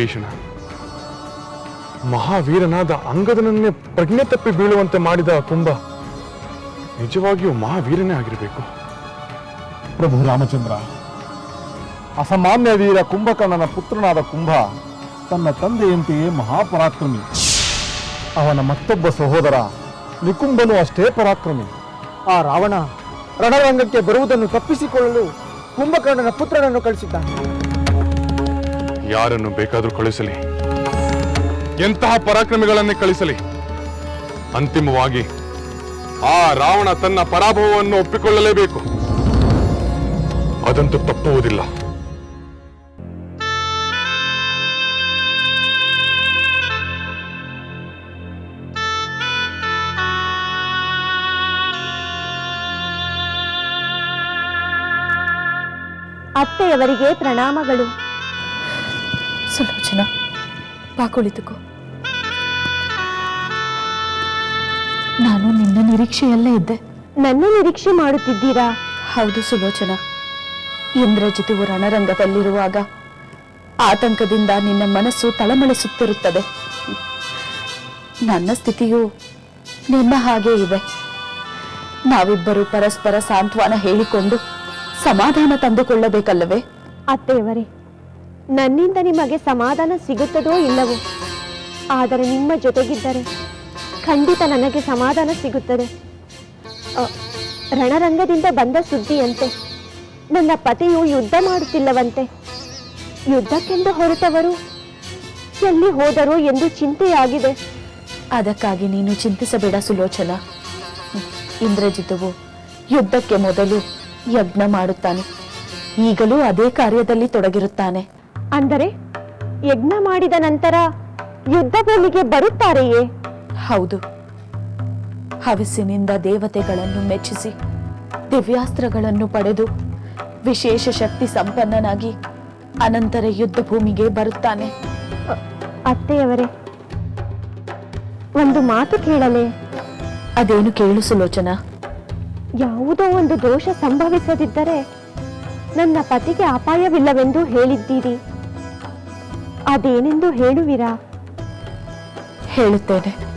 ವಿಭೀಷಣ ಮಹಾವೀರನಾದ ಅಂಗದನನ್ನೇ ಪ್ರಜ್ಞೆ ತಪ್ಪಿ ಬೀಳುವಂತೆ ಮಾಡಿದ ಕುಂಭ ನಿಜವಾಗಿಯೂ ಮಹಾವೀರನೇ ಆಗಿರಬೇಕು. ಪ್ರಭು ರಾಮಚಂದ್ರ, ಅಸಾಮಾನ್ಯ ವೀರ ಕುಂಭಕರ್ಣನ ಪುತ್ರನಾದ ಕುಂಭ ತನ್ನ ತಂದೆಯಂತೆಯೇ ಮಹಾಪರಾಕ್ರಮಿ. ಅವನ ಮತ್ತೊಬ್ಬ ಸಹೋದರ ನಿಕುಂಭನು ಅಷ್ಟೇ ಪರಾಕ್ರಮಿ. ಆ ರಾವಣ ರಣರಂಗಕ್ಕೆ ಬರುವುದನ್ನು ತಪ್ಪಿಸಿಕೊಳ್ಳಲು ಕುಂಭಕರ್ಣನ ಪುತ್ರನನ್ನು ಕಳಿಸಿದ್ದಾನೆ. ಯಾರನ್ನು ಬೇಕಾದರೂ ಕಳಿಸಲಿ ಎಂತಹ ಪರಾಕ್ರಮಿಗಳನ್ನೇ ಕಳಿಸಲಿ. ಅಂತಿಮವಾಗಿ ಆ ರಾವಣ ತನ್ನ ಪರಾಭವವನ್ನು ಒಪ್ಪಿಕೊಳ್ಳಲೇಬೇಕು. ಅದಂತೂ ತಪ್ಪುವುದಿಲ್ಲ. ಅತ್ತೆಯವರಿಗೆ ಪ್ರಣಾಮಗಳು. ಸುಲೋಚನಾ ಬಾ ಕುಳಿತುಕೋ. ನಾನು ನಿನ್ನ ನಿರೀಕ್ಷೆಯಲ್ಲೇ ಇದ್ದೆ. ನನ್ನ ನಿರೀಕ್ಷೆ ಮಾಡುತ್ತಿದ್ದೀರಾ? ಹೌದು ಸುಲೋಚನ ಇಂದ್ರಜಿತುವು ರಣರಂಗದಲ್ಲಿರುವಾಗ ಆತಂಕದಿಂದ ನಿನ್ನ ಮನಸ್ಸು ತಳಮಳಿಸುತ್ತಿರುತ್ತದೆ. ನನ್ನ ಸ್ಥಿತಿಯು ನಿನ್ನ ಹಾಗೆ ಇದೆ. ನಾವಿಬ್ಬರು ಪರಸ್ಪರ ಸಾಂತ್ವನ ಹೇಳಿಕೊಂಡು ಸಮಾಧಾನ ತಂದುಕೊಳ್ಳಬೇಕಲ್ಲವೇ? ಅತ್ತೆಯವರೇ ನನ್ನಿಂದ ನಿಮಗೆ ಸಮಾಧಾನ ಸಿಗುತ್ತದೋ ಇಲ್ಲವೋ, ಆದರೆ ನಿಮ್ಮ ಜೊತೆಗಿದ್ದರೆ ಖಂಡಿತ ನನಗೆ ಸಮಾಧಾನ ಸಿಗುತ್ತದೆ. ರಣರಂಗದಿಂದ ಬಂದ ಸುದ್ದಿಯಂತೆ, ನನ್ನ ಪತಿಯು ಯುದ್ಧ ಮಾಡುತ್ತಿಲ್ಲವಂತೆ, ಯುದ್ಧಕ್ಕೆಂದು ಹೊರಟವರು ಎಲ್ಲಿ ಹೋದರು ಎಂದು ಚಿಂತೆಯಾಗಿದೆ. ಅದಕ್ಕಾಗಿ ನೀನು ಚಿಂತಿಸಬೇಡ ಸುಲೋಚನ. ಇಂದ್ರಜಿತವು ಯುದ್ಧಕ್ಕೆ ಮೊದಲು ಯಜ್ಞ ಮಾಡುತ್ತಾನೆ, ಈಗಲೂ ಅದೇ ಕಾರ್ಯದಲ್ಲಿ ತೊಡಗಿರುತ್ತಾನೆ. ಅಂದರೆ ಯಜ್ಞ ಮಾಡಿದ ನಂತರ ಯುದ್ಧ ಭೂಮಿಗೆ ಬರುತ್ತಾರೆಯೇ? ಹೌದು. ಹವಿಸಿನಿಂದ ದೇವತೆಗಳನ್ನು ಮೆಚ್ಚಿಸಿ ದಿವ್ಯಾಸ್ತ್ರಗಳನ್ನು ಪಡೆದು ವಿಶೇಷ ಶಕ್ತಿ ಸಂಪನ್ನನಾಗಿ ಅನಂತರ ಯುದ್ಧ ಭೂಮಿಗೆ ಬರುತ್ತಾನೆ. ಅತ್ತೆಯವರೇ ಒಂದು ಮಾತು ಕೇಳಲೇ. ಅದೇನು ಕೇಳು ಸುಲೋಚನಾ. ಯಾವುದೋ ಒಂದು ದೋಷ ಸಂಭವಿಸದಿದ್ದರೆ ನನ್ನ ಪತಿಗೆ ಅಪಾಯವಿಲ್ಲವೆಂದು ಹೇಳಿದ್ದೀರಿ. ಅದೇನೆಂದು ಹೇಳುವಿರಾ? ಹೇಳುತ್ತೇನೆ.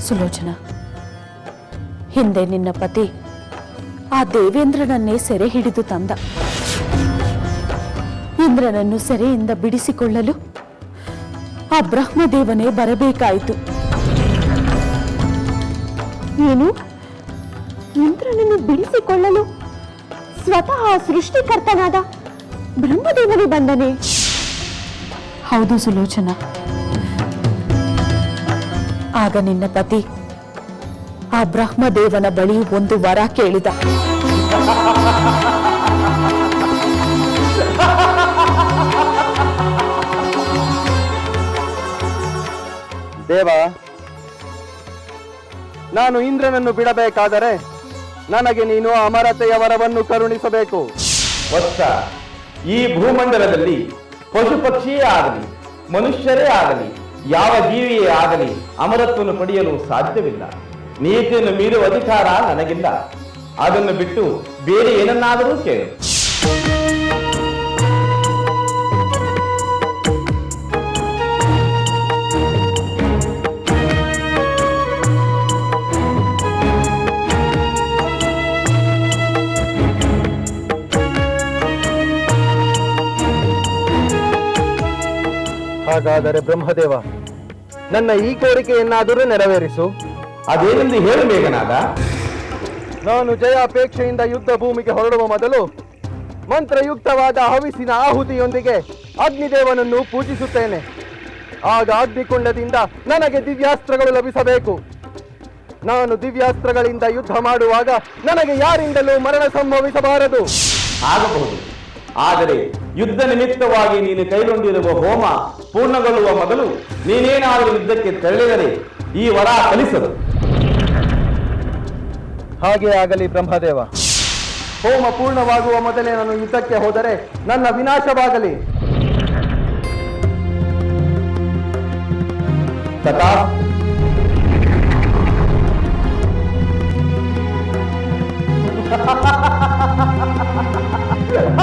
ಸುಲೋಚನಾ ಹಿಂದೆ ನಿನ್ನ ಪತಿ ಆ ದೇವೇಂದ್ರನನ್ನೇ ಸೆರೆ ಹಿಡಿದು ತಂದ. ಇಂದ್ರನನ್ನು ಸೆರೆಯಿಂದ ಬಿಡಿಸಿಕೊಳ್ಳಲು ಆ ಬ್ರಹ್ಮದೇವನೇ ಬರಬೇಕಾಯಿತು. ಏನು? ಇಂದ್ರನನ್ನು ಬಿಡಿಸಿಕೊಳ್ಳಲು ಸ್ವತಃ ಸೃಷ್ಟಿಕರ್ತನಾದ ಬ್ರಹ್ಮದೇವನೇ ಬಂದನೆ. ಹೌದು ಸುಲೋಚನ. ಆಗ ನಿನ್ನ ಪತಿ ಆ ಬ್ರಹ್ಮದೇವನ ಬಳಿ ಒಂದು ವರ ಕೇಳಿದ. ದೇವ ನಾನು ಇಂದ್ರನನ್ನು ಬಿಡಬೇಕಾದರೆ ನನಗೆ ನೀನು ಅಮರತೆಯ ವರವನ್ನು ಕರುಣಿಸಬೇಕು. ವತ್ಸ ಈ ಭೂಮಂಡಲದಲ್ಲಿ ಪಶು ಪಕ್ಷಿಯೇ ಆಗಲಿ, ಮನುಷ್ಯರೇ ಆಗಲಿ, ಯಾವ ಜೀವಿಯೇ ಆಗಲಿ ಅಮರತ್ವವನ್ನು ಪಡೆಯಲು ಸಾಧ್ಯವಿಲ್ಲ. ನೀತಿಯನ್ನು ಮೀರುವ ಅಧಿಕಾರ ನನಗಿಲ್ಲ. ಅದನ್ನು ಬಿಟ್ಟು ಬೇರೆ ಏನನ್ನಾದರೂ ಕೇಳು. ಹಾಗಾದರೆ ಬ್ರಹ್ಮದೇವ ನನ್ನ ಈ ಕೋರಿಕೆಯನ್ನಾದರೂ ನೆರವೇರಿಸು. ಅದೇನೆಂದು ಹೇಳು ಮೇಘನಾದ. ನಾನು ಜಯಾಪೇಕ್ಷೆಯಿಂದ ಯುದ್ಧ ಭೂಮಿಗೆ ಹೊರಡುವ ಮೊದಲು ಮಂತ್ರಯುಕ್ತವಾದ ಹವಿಸಿನ ಆಹುತಿಯೊಂದಿಗೆ ಅಗ್ನಿದೇವನನ್ನು ಪೂಜಿಸುತ್ತೇನೆ. ಆಗ ಅಗ್ನಿಕುಂಡದಿಂದ ನನಗೆ ದಿವ್ಯಾಸ್ತ್ರಗಳು ಲಭಿಸಬೇಕು. ನಾನು ದಿವ್ಯಾಸ್ತ್ರಗಳಿಂದ ಯುದ್ಧ ಮಾಡುವಾಗ ನನಗೆ ಯಾರಿಂದಲೂ ಮರಣ ಸಂಭವಿಸಬಾರದು. ಆಗಬಹುದು. ಆದರೆ ಯುದ್ಧ ನಿಮಿತ್ತವಾಗಿ ನೀನು ಕೈಗೊಂಡಿರುವ ಹೋಮ ಪೂರ್ಣಗೊಳ್ಳುವ ಮೊದಲು ನೀನೇನಾದರೂ ಯುದ್ಧಕ್ಕೆ ತೆರಳಿದರೆ ಈ ವರ ಕಲಿಸದು ಹಾಗೆ ಆಗಲಿ ಬ್ರಹ್ಮದೇವ. ಹೋಮ ಪೂರ್ಣವಾಗುವ ಮೊದಲೇ ನಾನು ಯುದ್ಧಕ್ಕೆ ಹೋದರೆ ನನ್ನ ವಿನಾಶವಾಗಲಿ. ತಥಾ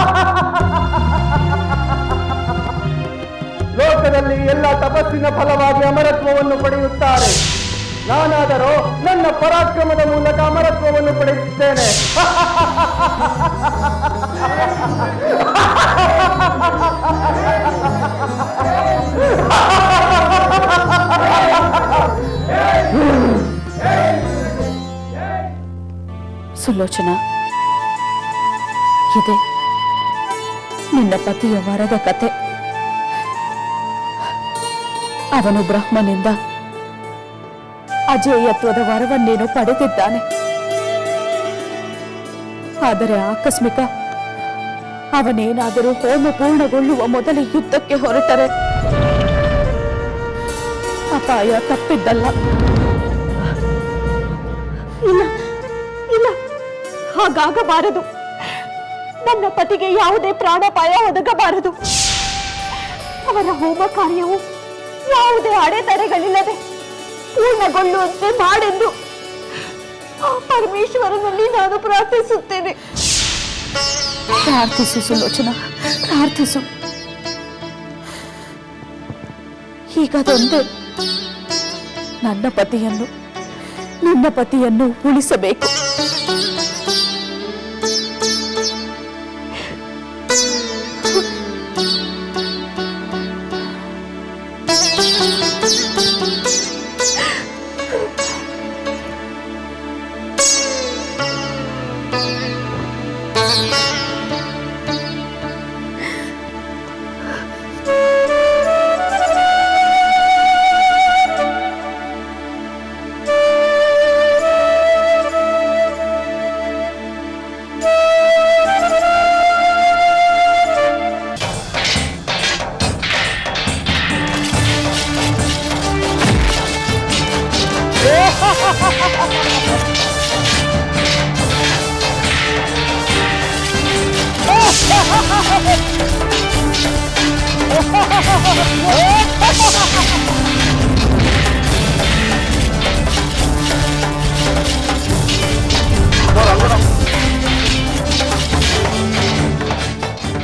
ತಪಸ್ಸಿನ ಫಲವಾಗಿ ಅಮರತ್ವವನ್ನು ಪಡೆಯುತ್ತಾರೆ. ನಾನಾದರೂ ನನ್ನ ಪರಾಕ್ರಮದ ಮೂಲಕ ಅಮರತ್ವವನ್ನು ಪಡೆಯುತ್ತೇನೆ ಸುಲೋಚನ, ಇದೆ. ನಿನ್ನ ಪತಿಯ ವರದ ಕತೆ. ಅವನು ಬ್ರಹ್ಮನಿಂದ ಅಜೇಯತ್ವದ ವರವನ್ನೇನು ಪಡೆದಿದ್ದಾನೆ. ಆದರೆ ಆಕಸ್ಮಿಕ ಅವನೇನಾದರೂ ಹೋಮ ಪೂರ್ಣಗೊಳ್ಳುವ ಮೊದಲೇ ಯುದ್ಧಕ್ಕೆ ಹೊರಟರೆ. ಅಪಾಯ ತಪ್ಪಿದ್ದಲ್ಲ. ಇಲ್ಲ ಇಲ್ಲ, ಹಾಗಾಗಬಾರದು. ನನ್ನ ಪತಿಗೆ ಯಾವುದೇ ಪ್ರಾಣಾಪಾಯ ಒದಗಬಾರದು. ಅವರ ಹೋಮ ಕಾರ್ಯವು ಯಾವುದೇ ಅಡೆತಡೆಗಳಿಲ್ಲದೆ ಪೂರ್ಣಗೊಳ್ಳುವಂತೆ ಮಾಡೆಂದು ಆ ಪರಮೇಶ್ವರನಲ್ಲಿ ನಾನು ಪ್ರಾರ್ಥಿಸುತ್ತೇನೆ. ಪ್ರಾರ್ಥಿಸು ಸುಲೋಚನ, ಪ್ರಾರ್ಥಿಸು. ಹೀಗದೊಂದೇ ನನ್ನ ಪತಿಯನ್ನು ನನ್ನ ಪತಿಯನ್ನು ಉಳಿಸಬೇಕು.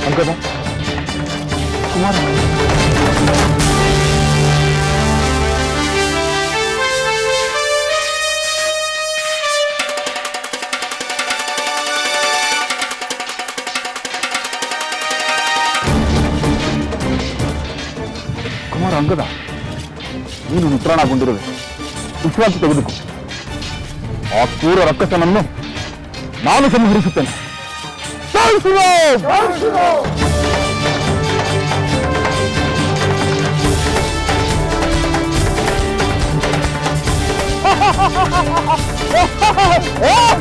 안 가봐. 고마워. ಅಂಗದ ನೀನು ಮಿತ್ರನಾಗೊಂಡಿರುವೆ ವಿಶ್ರಾಂತಿ ತೆಗೆದುಕೋ. ಆ ಕ್ರೂರ ರಕ್ಕಸನನ್ನು ನಾನು ಸಂಹರಿಸುತ್ತೇನೆ. ಜೈ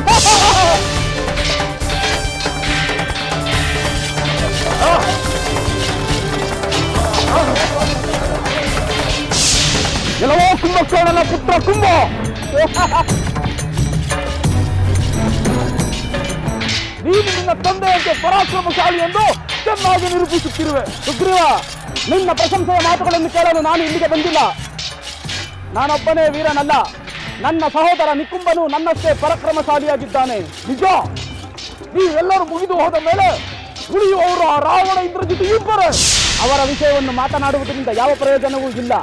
ಕುಂಭಕರ್ಣನ ಪುತ್ರ ಕುಂಭ. ನೀನು ನಿನ್ನ ತಂದೆಯಂತೆ ಪರಾಕ್ರಮಶಾಲಿ ಎಂದು ಚೆನ್ನಾಗಿ ನಿರೂಪಿಸುತ್ತಿರುವೆ. ಸುಗ್ರೀವ, ನಿನ್ನ ಪ್ರಶಂಸೆಯ ಮಾತುಗಳನ್ನು ಕೇಳಲು ನಾನು ಇಲ್ಲಿಗೆ ಬಂದಿಲ್ಲ. ನಾನೊಬ್ಬನೇ ವೀರನಲ್ಲ. ನನ್ನ ಸಹೋದರ ನಿಕುಂಬನು ನನ್ನಷ್ಟೇ ಪರಾಕ್ರಮಶಾಲಿಯಾಗಿದ್ದಾನೆ. ನಿಜ? ನೀವೆಲ್ಲರೂ ಮುಗಿದು ಹೋದ ಮೇಲೆ ಉಳಿಯುವವರು ಆ ರಾವಣ ಇಂದ್ರ ಜೊತೆ ಇಬ್ಬರು. ಅವರ ವಿಷಯವನ್ನು ಮಾತನಾಡುವುದರಿಂದ ಯಾವ ಪ್ರಯೋಜನವೂ ಇಲ್ಲ.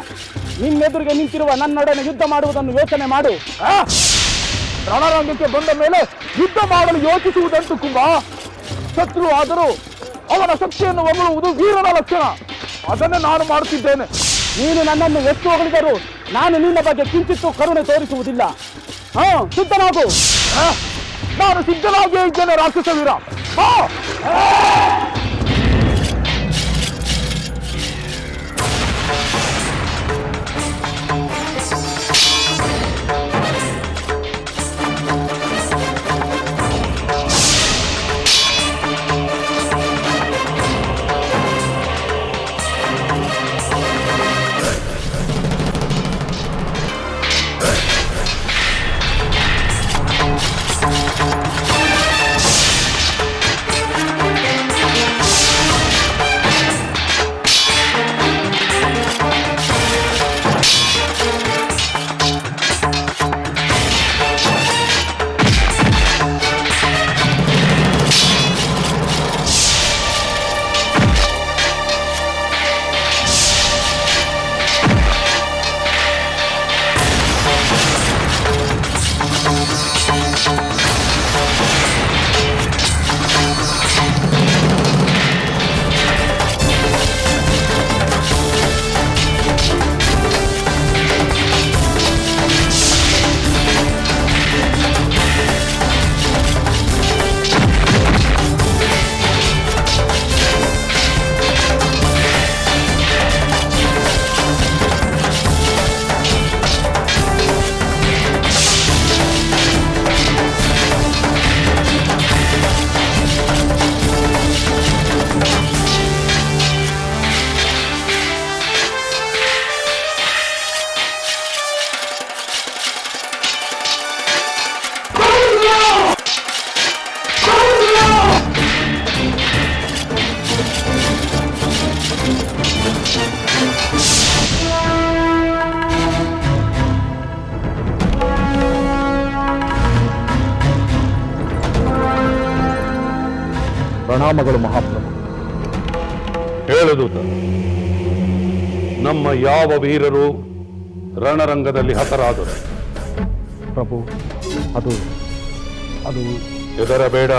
ನಿನ್ನೆದುರಿಗೆ ನಿಂತಿರುವ ನನ್ನೊಡನೆ ಯುದ್ಧ ಮಾಡುವುದನ್ನು ಯೋಚನೆ ಮಾಡು? ರಣರಂಗಕ್ಕೆ ಬಂದ ಮೇಲೆ ಯುದ್ಧ ಮಾಡಲು ಯೋಚಿಸುವುದಂತೂ ಕುಂಭ ಶತ್ರು ಆದರೂ ಅವನ ಶಕ್ತಿಯನ್ನು ಒಗಳುವುದು ವೀರನ ಲಕ್ಷಣ. ಅದನ್ನೇ ನಾನು ಮಾಡುತ್ತಿದ್ದೇನೆ. ನೀನು ನನ್ನನ್ನು ಎಷ್ಟು ಹೊಗಳಿದರೂ ನಾನು ನಿನ್ನ ಬಗ್ಗೆ ಕಿಂಚಿತ್ತು ಕರುಣೆ ತೋರಿಸುವುದಿಲ್ಲ. ಹಾ, ಸಿದ್ಧನಾಗು. ನಾನು ಸಿದ್ಧನಾಗಿಯೇ ಇದ್ದೇನೆ ರಾಕ್ಷಸ ವೀರ ಪ್ರಣಾಮಗಳು ಮಹಾಪ್ರಭು. ಹೇಳುದು ನಮ್ಮ ಯಾವ ವೀರರು ರಣರಂಗದಲ್ಲಿ ಹತರಾದರು? ಪ್ರಭು ಅದು ಅದು ಎದರ ಬೇಡ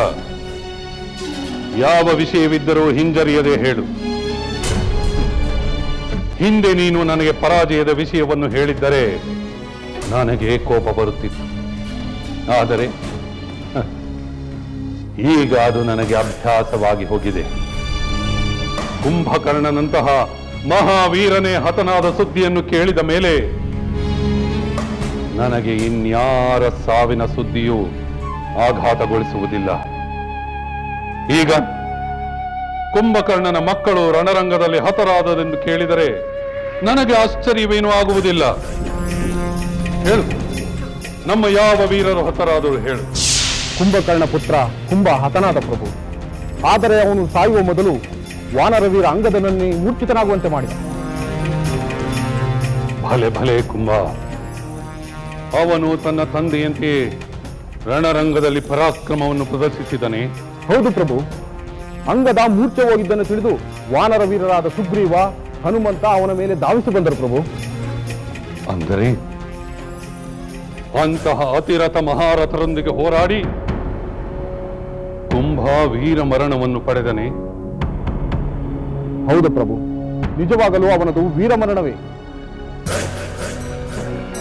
ಯಾವ ವಿಷಯವಿದ್ದರೂ ಹಿಂಜರಿಯದೆ ಹೇಳು. ಹಿಂದೆ ನೀನು ನನಗೆ ಪರಾಜಯದ ವಿಷಯವನ್ನು ಹೇಳಿದ್ದರೆ ನನಗೆ ಕೋಪ ಬರುತ್ತಿತ್ತು. ಆದರೆ ಈಗ ಅದು ನನಗೆ ಅಭ್ಯಾಸವಾಗಿ ಹೋಗಿದೆ. ಕುಂಭಕರ್ಣನಂತಹ ಮಹಾವೀರನೇ ಹತನಾದ ಸುದ್ದಿಯನ್ನು ಕೇಳಿದ ಮೇಲೆ ನನಗೆ ಇನ್ಯಾರ ಸಾವಿನ ಸುದ್ದಿಯೂ ಆಘಾತಗೊಳಿಸುವುದಿಲ್ಲ. ಈಗ ಕುಂಭಕರ್ಣನ ಮಕ್ಕಳು ರಣರಂಗದಲ್ಲಿ ಹತರಾದರೆಂದು ಕೇಳಿದರೆ ನನಗೆ ಆಶ್ಚರ್ಯವೇನೂ ಆಗುವುದಿಲ್ಲ. ಹೇಳು. ನಮ್ಮ ಯಾವ ವೀರರು ಹತರಾದರು ಹೇಳು. ಕುಂಭಕರ್ಣ ಪುತ್ರ ಕುಂಭ ಹತನಾದ ಪ್ರಭು. ಆದರೆ ಅವನು ಸಾಯುವ ಮೊದಲು ವಾನರವೀರ ಅಂಗದನನ್ನೇ ಮೂರ್ಛಿತನಾಗುವಂತೆ ಮಾಡಿದ. ಭಲೆ ಭಲೆ ಕುಂಭ. ಅವನು ತನ್ನ ತಂದೆಯಂತೆ ರಣರಂಗದಲ್ಲಿ ಪರಾಕ್ರಮವನ್ನು ಪ್ರದರ್ಶಿಸಿದನೆ. ಹೌದು ಪ್ರಭು. ಅಂಗದ ಮೂರ್ಛೆ ಹೋಗಿದ್ದನ್ನು ತಿಳಿದು ವಾನರ ವೀರರಾದ ಸುಗ್ರೀವ ಹನುಮಂತ ಅವನ ಮೇಲೆ ಧಾವಿಸಿ ಬಂದರು ಪ್ರಭು. ಅಂದರೆ ಅಂತಹ ಅತಿರಥ ಮಹಾರಥರೊಂದಿಗೆ ಹೋರಾಡಿ ಕುಂಭ ವೀರ ಮರಣವನ್ನು ಪಡೆದನೆ? ಹೌದು ಪ್ರಭು. ನಿಜವಾಗಲೂ ಅವನದು ವೀರಮರಣವೇ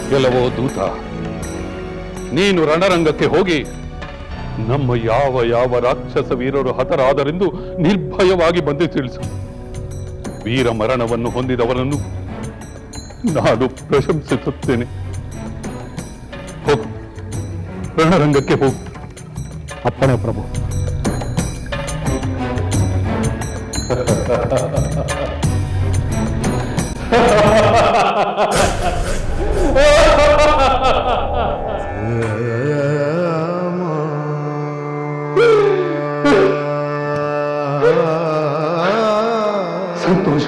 ಕೆಲವೋ ದೂತ ನೀನು ರಣರಂಗಕ್ಕೆ ಹೋಗಿ ನಮ್ಮ ಯಾವ ಯಾವ ರಾಕ್ಷಸ ವೀರರು ಹತರಾದರೆಂದು ನಿರ್ಭಯವಾಗಿ ಬಂದು ತಿಳಿಸು. ವೀರ ಮರಣವನ್ನು ಹೊಂದಿದವರನ್ನು ನಾನು ಪ್ರಶಂಸಿಸುತ್ತೇನೆ. ಹೋಗು ರಣರಂಗಕ್ಕೆ ಹೋಗು. ಅಪ್ಪಣೆ ಪ್ರಭು. ಸಂತೋಷ.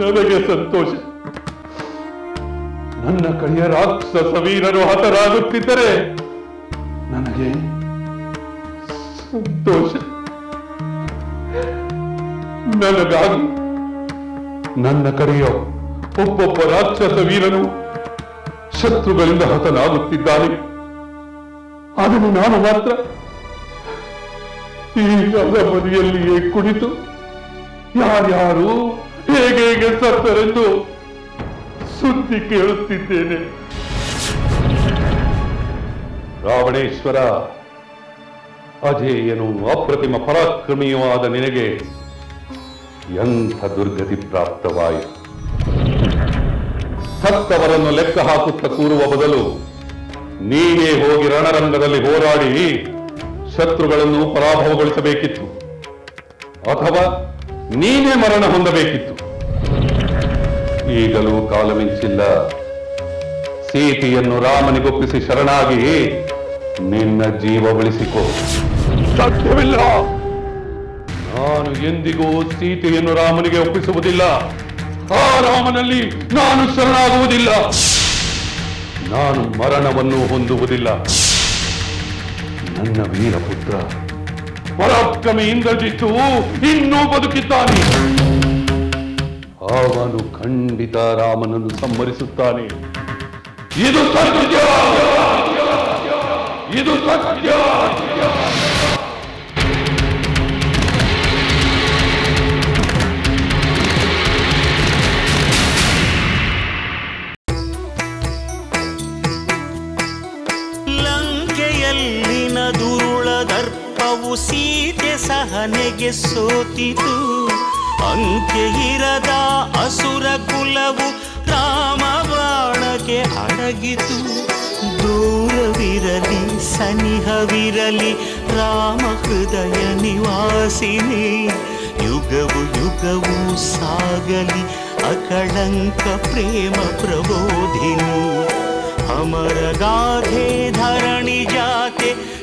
ನನಗೆ ಸಂತೋಷ. ನನ್ನ ಕಡೆಯ ರಾಕ್ಷಸ ವೀರರು ಹತರಾಗುತ್ತಿದ್ದರೆ ನನ್ನ ಕಡೆಯ ಒಬ್ಬೊಬ್ಬ ರಾಕ್ಷಸ ವೀರನು ಶತ್ರುಗಳಿಂದ ಹತನಾಗುತ್ತಿದ್ದಾನೆ. ಅದನ್ನು ನಾನು ಮಾತ್ರ ಈ ಮನೆಯಲ್ಲಿಯೇ ಕುಳಿತು ಯಾರ್ಯಾರು ಹೇಗೆ ಹೇಗೆ ಸತ್ತರೆಂದು ಸುದ್ದಿ ಕೇಳುತ್ತಿದ್ದೇನೆ. ರಾವಣೇಶ್ವರ, ಅಜೇಯನು ಅಪ್ರತಿಮ ಪರಾಕ್ರಮಿಯೂ ನಿನಗೆ ಎಂಥ ದುರ್ಗತಿ ಪ್ರಾಪ್ತವಾಯಿತು? ಸತ್ತವರನ್ನು ಲೆಕ್ಕ ಹಾಕುತ್ತ ಕೂರುವ ಬದಲು ನೀನೇ ಹೋಗಿ ರಣರಂಗದಲ್ಲಿ ಹೋರಾಡಿ ಶತ್ರುಗಳನ್ನು ಪರಾಭವಗೊಳಿಸಬೇಕಿತ್ತು. ಅಥವಾ ನೀನೇ ಮರಣ ಹೊಂದಬೇಕಿತ್ತು. ಈಗಲೂ ಕಾಲ ಮಿಂಚಿಲ್ಲ ಸೀತೆಯನ್ನು ರಾಮನಿಗೊಪ್ಪಿಸಿ ಶರಣಾಗಿ ನಿನ್ನ ಜೀವ ಉಳಿಸಿಕೋ ಸಾಧ್ಯವಿಲ್ಲ. ನಾನು ಎಂದಿಗೂ ಸೀತೆಯನ್ನು ರಾಮನಿಗೆ ಒಪ್ಪಿಸುವುದಿಲ್ಲ. ಆ ರಾಮನಲ್ಲಿ ನಾನು ಶರಣಾಗುವುದಿಲ್ಲ. ನಾನು ಮರಣವನ್ನು ಹೊಂದುವುದಿಲ್ಲ. ನನ್ನ ವೀರಪುತ್ರ, ಪರಾಕ್ರಮಿ ಜಿತ್ತು ಇನ್ನೂ ಬದುಕಿದ್ದಾನೆ. ಅವನು ಖಂಡಿತ ರಾಮನನ್ನು ಸಂಹರಿಸುತ್ತಾನೆ. ಇದು ಸತ್ಯ. ಇದು ಸತ್ಯ. ಸೋತಿತು. ಅಂಕೆ ಇರದ ಅಸುರ ಕುಲವು ರಾಮ ಬಾಣಕ್ಕೆ ಅಡಗಿತು. ದೂರವಿರಲಿ, ಸನಿಹವಿರಲಿ, ರಾಮ ಹೃದಯ ನಿವಾಸಿನಿ. ಯುಗವು ಯುಗವು ಸಾಗಲಿ, ಅಕಳಂಕ ಪ್ರೇಮ ಪ್ರಬೋಧಿನಿ. ಅಮರ ಗಾಧೆ ಧರಣಿ ಜಾತೆ